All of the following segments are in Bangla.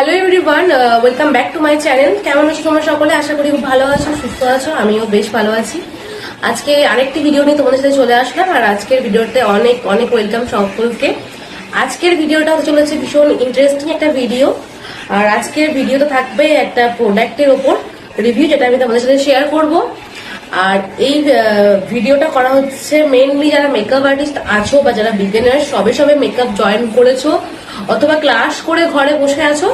Hello everyone welcome back to my channel কেমন আছো তোমরা সকলে? আশা করি খুব ভালো আছো, সুস্থ আছো, আমিও বেশ ভালো আছি। আজকে আরেকটি ভিডিও নিয়ে তোমাদের সাথে চলে আসলাম, আর আজকের ভিডিওতে অনেক অনেক ওয়েলকাম সকলকে। আজকের ভিডিওটা চলেছে ভীষণ ইন্টারেস্টিং একটা ভিডিও আর আজকের ভিডিওতে থাকবে একটা প্রোডাক্টের ওপর রিভিউ যেটা আমি তোমাদের সাথে শেয়ার করব। আর এই ভিডিওটা করা হচ্ছে মেনলি যারা মেকআপ আর্টিস্ট আছো বা যারা বিগিনার সবে সবে মেকআপ জয়েন করেছ অথবা ক্লাস করে ঘরে বসে আছো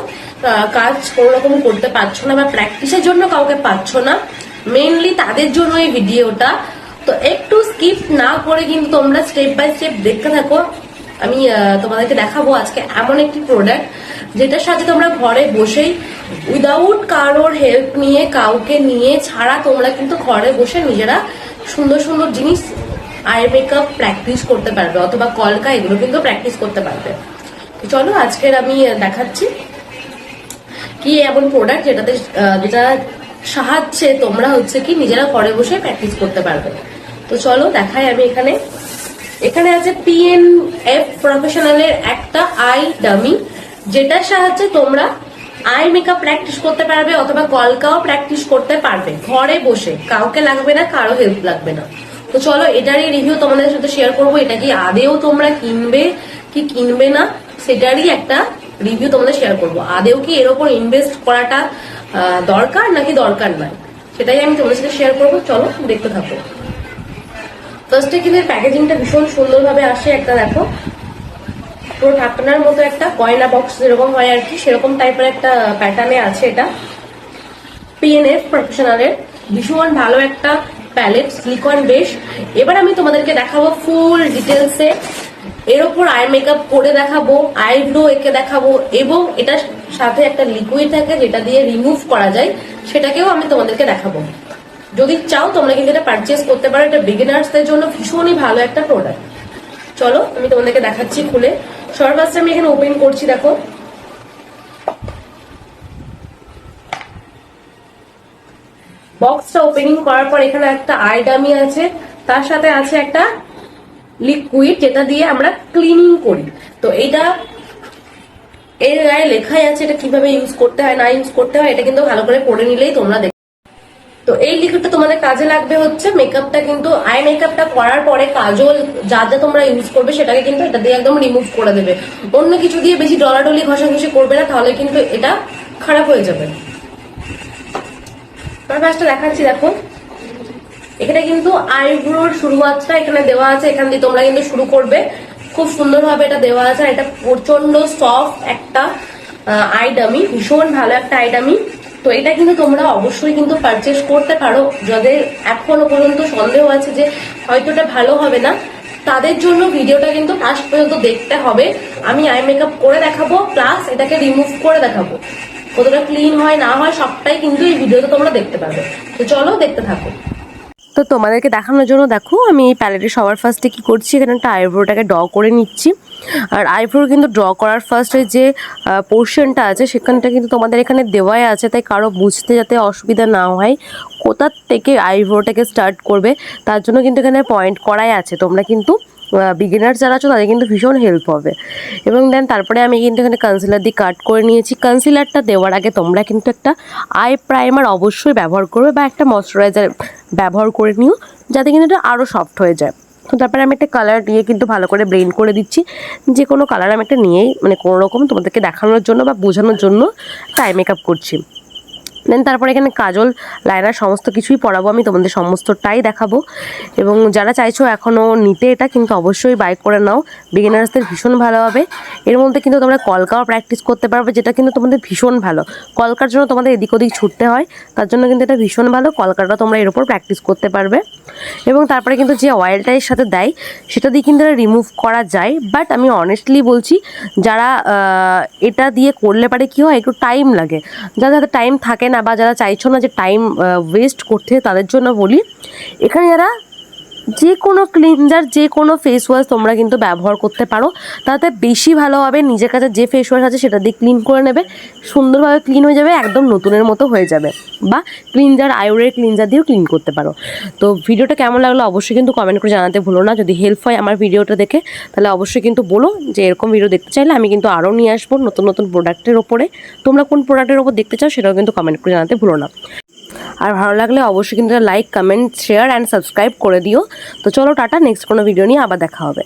কাজ কোনো রকম করতে পারছ না বা প্র্যাকটিসের জন্য কাউকে পাচ্ছ না মেনলি তাদের জন্য এই ভিডিওটা। তো একটু স্কিপ না করে কিন্তু তোমরা স্টেপ বাই স্টেপ দেখতে থাকো। আমি তোমাদেরকে দেখাবো আজকে এমন একটি প্রোডাক্ট যেটার সাথে তোমরা ঘরে বসেই উইদাউট কারোর হেল্প নিয়ে, কাউকে নিয়ে ছাড়া তোমরা কিন্তু ঘরে বসে নিজেরা সুন্দর সুন্দর জিনিস আই মেকআপ প্র্যাকটিস করতে পারবে, অথবা কলকা এগুলো কিন্তু প্র্যাকটিস করতে পারবে। চলো, আজকের আমি দেখাচ্ছি কি এমন প্রোডাক্ট যেটাতে যেটা সাহায্যে তোমরা হচ্ছে কি নিজেরা ঘরে বসে প্র্যাকটিস করতে পারবে। তো চলো, দেখাই আমি এখানে। এখানে আছে পিএন এফ প্রফেশনালের একটা আই ডামি যেটার সাহায্যে তোমরা আই মেকআপ প্র্যাকটিস করতে পারবে অথবা কলকাও প্র্যাকটিস করতে পারবে, ঘরে বসে। কাউকে লাগবে না, কারও হেল্প লাগবে না। তো চলো, এটারই রিভিউ তোমাদের সাথে শেয়ার করব। এটা কি আদেও তোমরা কিনবে, কি কিনবে না সেটারই একটা রিভিউ তোমাদের শেয়ার করব। আদেও কি এর ওপর ইনভেস্ট করাটা দরকার নাকি দরকার নয়? সেটাই আমি তোমাদের সাথে শেয়ার করব। চলো, দেখতে থাকো। ফার্স্টে কিন্তু প্যাকেজিংটা ভীষণ সুন্দরভাবে আসে, একটা দেখো। পুরো ঢাকনার মতো একটা কয়না বক্স যেরকম হয় আর কি, সেরকম টাইপের একটা প্যাটার্নে আছে এটা। পিএনএফ প্রফেশনালের ভীষণ ভালো একটা প্যালেট সিলিকন বেশ এবার আমি তোমাদেরকে দেখাবো ফুল ডিটেলসে এর ওপর আই মেকআপ করে দেখাবো আইব্রো এঁকে দেখাবো এবং এটার সাথে একটা লিকুইড থাকে যেটা দিয়ে রিমুভ করা যায়, সেটাকেও আমি তোমাদেরকে দেখাবো। যদি চাও তোমরা কিন্তু এটা পারচেস করতে পারো, এটা বিগিনার্সদের জন্য ভীষণই ভালো একটা প্রোডাক্ট চলো, আমি তোমাদেরকে দেখাচ্ছি খুলে। সর্বাস্তে আমি এখানে ওপেন করছি, দেখো। বক্সটা ওপেনিং করার পর এখানে একটা আই ডামি আছে, তার সাথে আছে একটা লিকুইড যেটা দিয়ে আমরা ক্লিনিং করি। তো এটা এর গায়ে লেখাই আছে এটা কীভাবে ইউজ করতে হয়, না ইউজ করতে হয়, এটা কিন্তু ভালো করে পড়ে নিলেই তোমরা দেখ তো এই লিকুইডটা তোমাদের কাজে লাগবে হচ্ছে মেকআপটা কিন্তু আই মেকআপটা করার পরে কাজল যা যা তোমরা ইউজ করবে সেটাকে কিন্তু এটা দিয়ে একদম রিমুভ করে দেবে। অন্য কিছু দিয়ে বেশি ডলাডলি ঘষাঘষি করবে না, তাহলে কিন্তু এটা খারাপ হয়ে যাবে। ফার্স্টটা দেখাচ্ছি, দেখো। এখানে কিন্তু আইব্রোর শুরুয়াতটা এখানে দেওয়া আছে, এখান দিয়ে তোমরা কিন্তু শুরু করবে। খুব সুন্দরভাবে এটা দেওয়া আছে, আর এটা প্রচণ্ড সফট একটা আই ডামি ভীষণ ভালো একটা আই ডামি তো এটা কিন্তু তোমরা অবশ্যই কিন্তু পারচেস করতে পারো। যাদের এখনও পর্যন্ত সন্দেহ আছে যে হয়তো এটা ভালো হবে না, তাদের জন্য ভিডিওটা কিন্তু লাস্ট পর্যন্ত দেখতে হবে। আমি আই মেকআপ করে দেখাবো প্লাস এটাকে রিমুভ করে দেখাবো। কতটা ক্লিন হয়, না হয়, সবটাই কিন্তু এই ভিডিওতে তোমরা দেখতে পাবে তো চলো দেখতে থাকো। তো তোমাদেরকে দেখানোর জন্য দেখো, আমি এই প্যালেটে সবার ফার্স্টে কি করছি, এখানে একটা আইব্রোটাকে ড্র করে নিচ্ছি। আর আইব্রো কিন্তু ড্র করার ফার্স্টে যে পোর্শনটা আছে, সেখানটা কিন্তু তোমাদের এখানে দেওয়াই আছে, তাই কারও বুঝতে যাতে অসুবিধা না হয় কোথার থেকে আইব্রোটাকে স্টার্ট করবে, তার জন্য কিন্তু এখানে পয়েন্ট করাই আছে। তোমরা কিন্তু বিগিনার যারা আছো, তাদের কিন্তু ভীষণ হেল্প হবে। এবং দেন তারপরে আমি কিন্তু এখানে কনসিলার দিয়ে কাট করে নিয়েছি। কনসিলারটা দেওয়ার আগে তোমরা কিন্তু একটা আই প্রাইমার অবশ্যই ব্যবহার করবে বা একটা ময়শ্চারাইজার ব্যবহার করে নিও, যাতে কিন্তু এটা আরও সফট হয়ে যায়। তো তারপরে আমি একটা কালার নিয়ে কিন্তু ভালো করে ব্লেন্ড করে দিচ্ছি। যে কোনো কালার আমি একটা নিয়েই মানে কোনো রকম তোমাদেরকে দেখানোর জন্য বা বোঝানোর জন্য আই মেকআপ করছি। দেন তারপরে এখানে কাজল লাইনার সমস্ত কিছুই পরাবো আমি, তোমাদের সমস্তটাই দেখাবো। এবং যারা চাইছো এখনও নিতে এটা, কিন্তু অবশ্যই বাইক করে নাও। বিগিনার্সদের ভীষণ ভালো হবে। এর মধ্যে কিন্তু তোমরা কলকাও প্র্যাকটিস করতে পারবে, যেটা কিন্তু তোমাদের ভীষণ ভালো। কলকার জন্য তোমাদের এদিক ওদিক ছুটতে হয়, তার জন্য কিন্তু এটা ভীষণ ভালো। কলকাটা তোমরা এর উপর প্র্যাকটিস করতে পারবে। এবং তারপরে কিন্তু যে অয়েলটা এর সাথে দেয়, সেটা দিয়ে কিন্তু রিমুভ করা যায়। বাট আমি অনেস্টলি বলছি, যারা এটা দিয়ে করলে পারে কি হয়, একটু টাইম লাগে। যাদের টাইম থাকে না বা যারা চাইছো না যে টাইম ওয়েস্ট করতে তাদের জন্য বলি এখানে যারা যে কোনো ক্লিনজার যে কোনো ফেস ওয়াশ তোমরা কিন্তু ব্যবহার করতে পারো। তাতে বেশি ভালো হবে নিজের কাছে যে ফেস ওয়াশ আছে সেটা দিয়ে ক্লিন করে নেবে। সুন্দরভাবে ক্লিন হয়ে যাবে, একদম নতুনের মতো হয়ে যাবে। বা ক্লিনজার আয়ুরের ক্লিনজার দিয়েও ক্লিন করতে পারো। তো ভিডিওটা কেমন লাগল অবশ্যই কিন্তু কমেন্ট করে জানাতে ভুলো না। যদি হেল্প হয় আমার ভিডিওটা দেখে, তাহলে অবশ্যই কিন্তু বলো যে এরকম ভিডিও দেখতে চাইলে আমি কিন্তু আরও নিয়ে আসব নতুন নতুন প্রোডাক্টের ওপরে। তোমরা কোন প্রোডাক্টের ওপর দেখতে চাও সেটাও কিন্তু কমেন্ট করে জানাতে ভুলো না। আর ভালো লাগলে অবশ্যই কিন্তু like comment share and subscribe করে দিও। তো চলো টাটা নেক্সট কোনো ভিডিও নিয়ে আবার দেখা হবে।